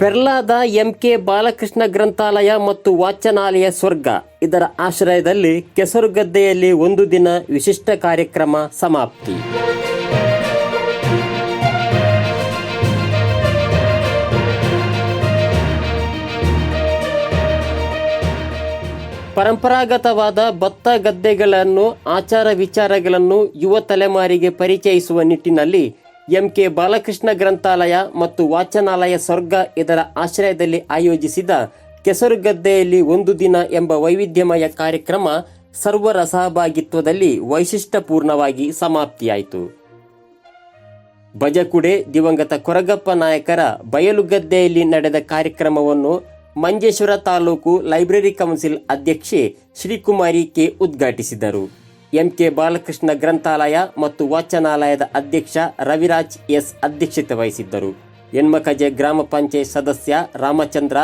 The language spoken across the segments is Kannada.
ಪೆರ್ಲಾದ ಎಂಕೆ ಬಾಲಕೃಷ್ಣ ಗ್ರಂಥಾಲಯ ಮತ್ತು ವಾಚನಾಲಯ ಸ್ವರ್ಗ. ಇದರ ಆಶ್ರಯದಲ್ಲಿ ಕೆಸರುಗದ್ದೆಯಲ್ಲಿ ಒಂದು ದಿನ ವಿಶಿಷ್ಟ ಕಾರ್ಯಕ್ರಮ ಸಮಾಪ್ತಿ. ಪರಂಪರಾಗತವಾದ ಭತ್ತ ಗದ್ದೆಗಳನ್ನು, ಆಚಾರ ವಿಚಾರಗಳನ್ನು ಯುವ ತಲೆಮಾರಿಗೆ ಪರಿಚಯಿಸುವ ನಿಟ್ಟಿನಲ್ಲಿ ಎಂಕೆ ಬಾಲಕೃಷ್ಣ ಗ್ರಂಥಾಲಯ ಮತ್ತು ವಾಚನಾಲಯ ಸ್ವರ್ಗ ಇದರ ಆಶ್ರಯದಲ್ಲಿ ಆಯೋಜಿಸಿದ ಕೆಸರುಗದ್ದೆಯಲ್ಲಿ ಒಂದು ದಿನ ಎಂಬ ವೈವಿಧ್ಯಮಯ ಕಾರ್ಯಕ್ರಮ ಸರ್ವರ ಸಹಭಾಗಿತ್ವದಲ್ಲಿ ವೈಶಿಷ್ಟ್ಯಪೂರ್ಣವಾಗಿ ಸಮಾಪ್ತಿಯಾಯಿತು. ಬಜಕುಡೆ ದಿವಂಗತ ಕೊರಗಪ್ಪ ನಾಯಕರ ಬಯಲುಗದ್ದೆಯಲ್ಲಿ ನಡೆದ ಕಾರ್ಯಕ್ರಮವನ್ನು ಮಂಜೇಶ್ವರ ತಾಲೂಕು ಲೈಬ್ರರಿ ಕೌನ್ಸಿಲ್ ಅಧ್ಯಕ್ಷೆ ಶ್ರೀಕುಮಾರಿ ಕೆ ಉದ್ಘಾಟಿಸಿದರು. ಎಂಕೆ ಬಾಲಕೃಷ್ಣ ಗ್ರಂಥಾಲಯ ಮತ್ತು ವಾಚನಾಲಯದ ಅಧ್ಯಕ್ಷ ರವಿರಾಜ್ ಎಸ್ ಅಧ್ಯಕ್ಷತೆ ವಹಿಸಿದ್ದರು. ಹೆಣ್ಮಕಜೆ ಗ್ರಾಮ ಪಂಚಾಯತ್ ಸದಸ್ಯ ರಾಮಚಂದ್ರ,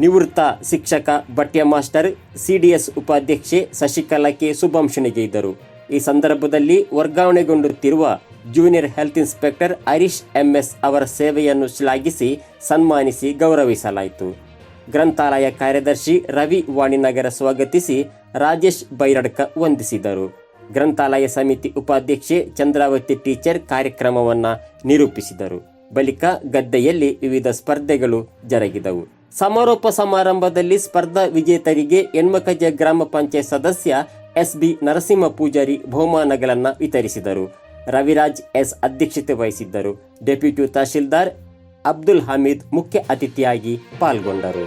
ನಿವೃತ್ತ ಶಿಕ್ಷಕ ಭಟ್ಯ ಮಾಸ್ಟರ್ ಸಿಡಿಎಸ್ ಉಪಾಧ್ಯಕ್ಷೆ ಶಶಿಕಲಾ ಕೆ ಶುಭಾಂಶನಿಗೆ ಇದ್ದರು. ಈ ಸಂದರ್ಭದಲ್ಲಿ ವರ್ಗಾವಣೆಗೊಂಡುತ್ತಿರುವ junior health inspector Harish M S ಅವರ ಸೇವೆಯನ್ನು ಶ್ಲಾಘಿಸಿ ಸನ್ಮಾನಿಸಿ ಗೌರವಿಸಲಾಯಿತು. ಗ್ರಂಥಾಲಯ ಕಾರ್ಯದರ್ಶಿ ರವಿ ವಾಣಿನಗರ ಸ್ವಾಗತಿಸಿ ರಾಜೇಶ್ ಬೈರಡ್ಕ ವಂದಿಸಿದರು. ಗ್ರಂಥಾಲಯ ಸಮಿತಿ ಉಪಾಧ್ಯಕ್ಷೆ ಚಂದ್ರಾವತಿ ಟೀಚರ್ ಕಾರ್ಯಕ್ರಮವನ್ನು ನಿರೂಪಿಸಿದರು. ಬಳಿಕ ಗದ್ದೆಯಲ್ಲಿ ವಿವಿಧ ಸ್ಪರ್ಧೆಗಳು ಜರುಗಿದವು. ಸಮಾರೋಪ ಸಮಾರಂಭದಲ್ಲಿ ಸ್ಪರ್ಧಾ ವಿಜೇತರಿಗೆ ಹೆಣ್ಮಕಜ ಗ್ರಾಮ ಪಂಚಾಯತ್ ಸದಸ್ಯ ಎಸ್ ಬಿ ನರಸಿಂಹ ಪೂಜಾರಿ ಬಹುಮಾನಗಳನ್ನು ವಿತರಿಸಿದರು. ರವಿರಾಜ್ ಎಸ್ ಅಧ್ಯಕ್ಷತೆ ವಹಿಸಿದ್ದರು. ಡೆಪ್ಯೂಟಿ ತಹಶೀಲ್ದಾರ್ ಅಬ್ದುಲ್ ಹಮೀದ್ ಮುಖ್ಯ ಅತಿಥಿಯಾಗಿ ಪಾಲ್ಗೊಂಡರು